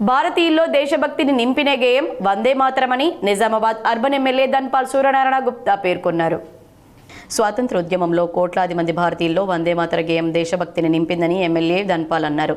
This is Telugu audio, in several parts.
భారతీయుల్లో దేశభక్తిని నింపిన గేయం వందే మాత్రమని నిజామాబాద్ అర్బన్ ఎమ్మెల్యే ధన్పాల్ సూర్యనారాయణ గుప్తా పేర్కొన్నారు. స్వాతంత్ర ఉద్యమంలో కోట్లాది మంది భారతీయుల్లో వందేమాతర గేయం దేశభక్తిని నింపిందని ఎమ్మెల్యే ధన్పాల్ అన్నారు.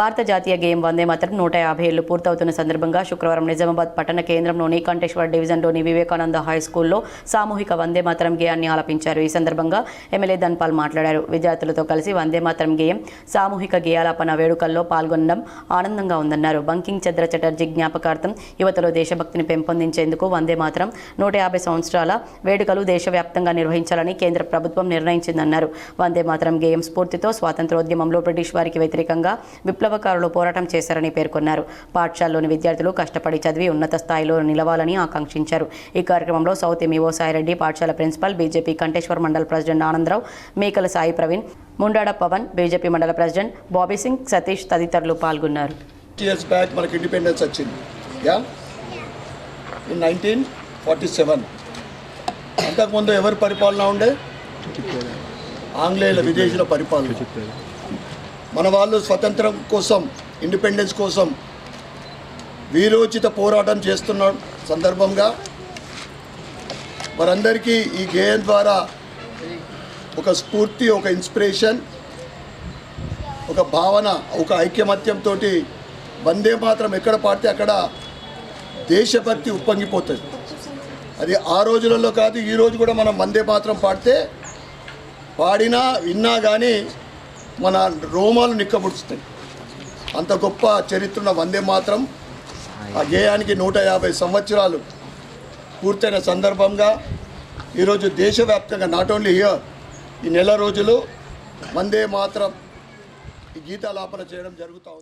భారత జాతీయ గేయం వందేమాతరం నూట యాభై ఏళ్ళు పూర్తవుతున్న సందర్భంగా శుక్రవారం నిజామాబాద్ పట్టణ కేంద్రంలోని కంటేశ్వర డివిజన్లోని వివేకానంద హై స్కూల్లో సామూహిక వందేమాతరం గేయాన్ని ఆలపించారు. ఈ సందర్భంగా ఎమ్మెల్యే ధన్పాల్ మాట్లాడారు. విద్యార్థులతో కలిసి వందేమాతరం గేయం సామూహిక గేయాలాపన వేడుకల్లో పాల్గొనడం ఆనందంగా ఉందన్నారు. బంకింగ్ చంద్ర చటర్జీ జ్ఞాపకార్థం యువతలో దేశభక్తిని పెంపొందించేందుకు వందేమాతరం నూట యాభై సంవత్సరాల వేడుకలు దేశవ్యాప్తంగా నిర్వహించాలని కేంద్ర ప్రభుత్వం నిర్ణయించిందన్నారు. వందే మాత్రం గేయం స్ఫూర్తితో స్వాతంత్రోద్యమంలో బ్రిటిష్ వారికి వ్యతిరేకంగా విప్లవకారులు పోరాటం చేశారని పేర్కొన్నారు. పాఠశాలలోని విద్యార్థులు కష్టపడి చదివి ఉన్నత స్థాయిలో నిలవాలని ఆకాంక్షించారు. ఈ కార్యక్రమంలో సౌత్ ఎంఈఓ సాయిరెడ్డి పాఠశాల principal BJP Kanteshwar mandal president Anandarao Mekala Sai Praveen Mundada Pavan BJP mandal president Bobby Singh Satish తదితరులు పాల్గొన్నారు. ఇయర్స్ బ్యాక్ మనకి ఇండిపెండెన్స్ వచ్చింది. Yeah in nineteen forty seven అంతకుముందు ఎవరి పరిపాలన ఉండే? ఆంగ్లేయుల విదేశీయుల పరిపాలన. మన వాళ్ళు స్వతంత్రం కోసం ఇండిపెండెన్స్ కోసం వీరోచిత పోరాటం చేస్తున్న సందర్భంగా వారందరికీ ఈ గేయం ద్వారా ఒక స్ఫూర్తి ఒక ఇన్స్పిరేషన్ ఒక భావన ఒక ఐక్యమత్యంతో వందే మాత్రం. ఎక్కడ పాడితే అక్కడ దేశభక్తి ఉప్పొంగిపోతుంది. అది ఆ రోజులలో కాదు ఈ రోజు కూడా మనం వందే మాత్రం పాడితే పాడినా విన్నా కానీ మన రోమాలు నిక్కబుడుస్తాయి. అంత గొప్ప చరిత్ర ఉన్న వందే మాత్రం ఆ గేయానికి నూట యాభై సంవత్సరాలు పూర్తయిన సందర్భంగా ఈరోజు దేశవ్యాప్తంగా నాట్ ఓన్లీ హియర్ ఈ నెల రోజులు వందే మాత్రం ఈ గీతాలాపన చేయడం జరుగుతూ ఉంది.